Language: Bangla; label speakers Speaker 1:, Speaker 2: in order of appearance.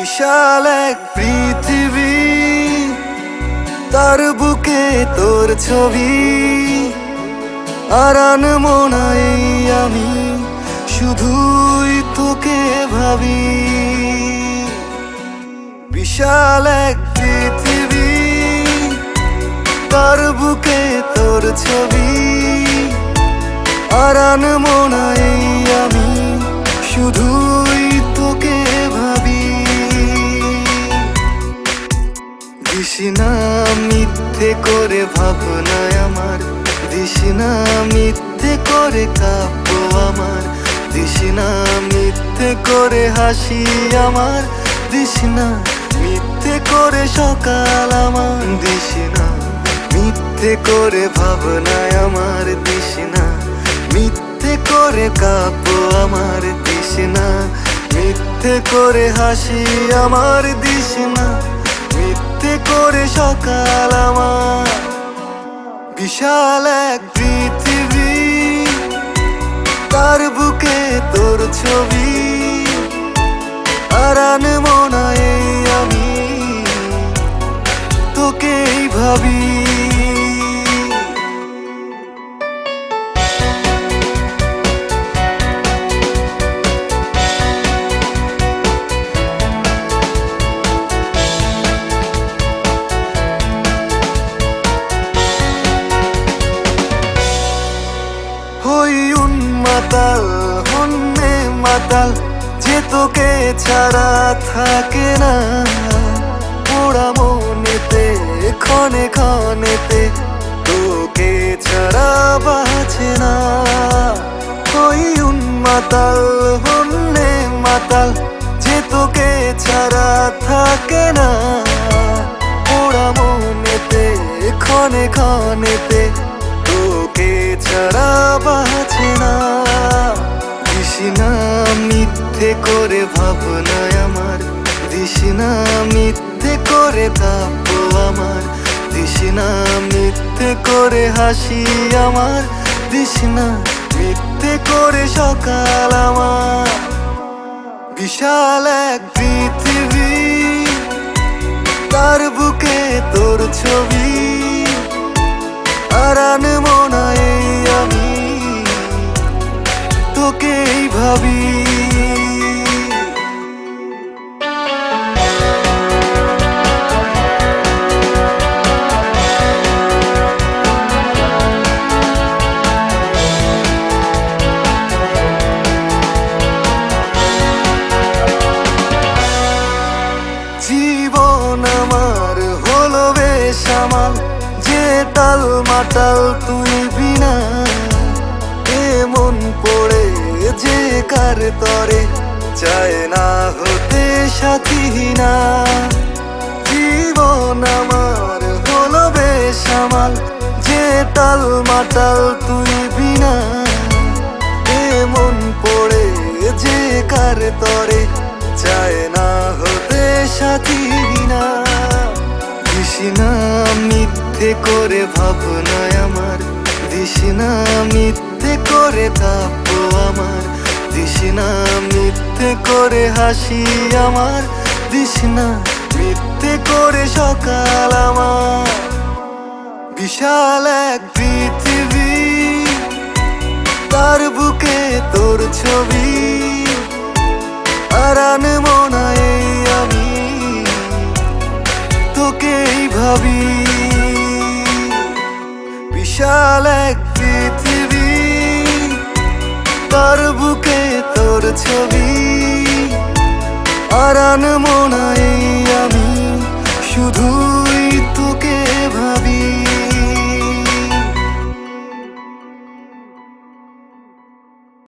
Speaker 1: বিশাল এক পৃথিবী, তার বুকে তোর ছবি। আর মনাই আমি, শুধুই তোকে ভাবি। বিশাল এক পৃথিবী, তার বুকে তোর ছবি। আর মনাই আমি, শুধুই দিশনা মিথ্যে করে ভাবনায় আমার। দিশনা মিথ্যে করে কাব্য আমার। দিশনা মিথ্যে করে হাসি আমার। দিশনা মিথ্যে করে সকাল আমার। দিশনা মিথ্যে করে ভাবনায় আমার। দিশনা মিথ্যে করে কাব্য আমার। দিশনা মিথ্যে করে হাসি আমার। দিশনা মিথ্যে করে সকাল আমার। বিশাল এক পৃথিবী, তার বুকে তোর ছবি। আরান মনায় আমি তোকেই ভাবি। হই উন্মাতাল হন্যে মাতাল, যে তোকে ছাড়া থাকে না। পোড়া মনেতে, ক্ষণে ক্ষণেতে, তোকে ছাড়া বাঁচে না। হই উন্মাতাল হন্যে মাতাল, যে তোকে ছাড়া থাকে না। পোড়া মনেতে, ক্ষণে ক্ষণেতে তোকে ছাড়া বাঁচে না। দিশনা মিথ্যে করে ভাবনায় আমার। দিশনা মিথ্যে করে তাপ আমার। দিশনা মিথ্যে করে হাসি আমার। দিশনা মিথ্যে করে সকাল আমার। বিশাল এক পৃথিবী, তার বুকে তোর ছবি। আর ভাবি জীবন আমার হলো বেশ আমার যে তাল তুই বিনা। কার তরে চায় না হতে সাথী না জীবন আমার হলো বেশ আমার যে তাল মাতাল তুই বিনা। এমন পড়ে যে কার তরে চায় না হতে সাথী না দিশনা মিথ্যে করে ভাবনায় আমার দিশনা মিথ্যে করে তাপ আমার। দিশনা মিথ্যে করে হাসি আমার দিশনা মিথ্যে করে সকাল আমার। বিশাল এক পৃথিবী, তার বুকে তোর ছবি, আর মনায় আমি, তোকেই ভাবি। বিশাল এক পৃথিবী, তার বুকে তোর ছবি। আর মনায় আমি ভাবি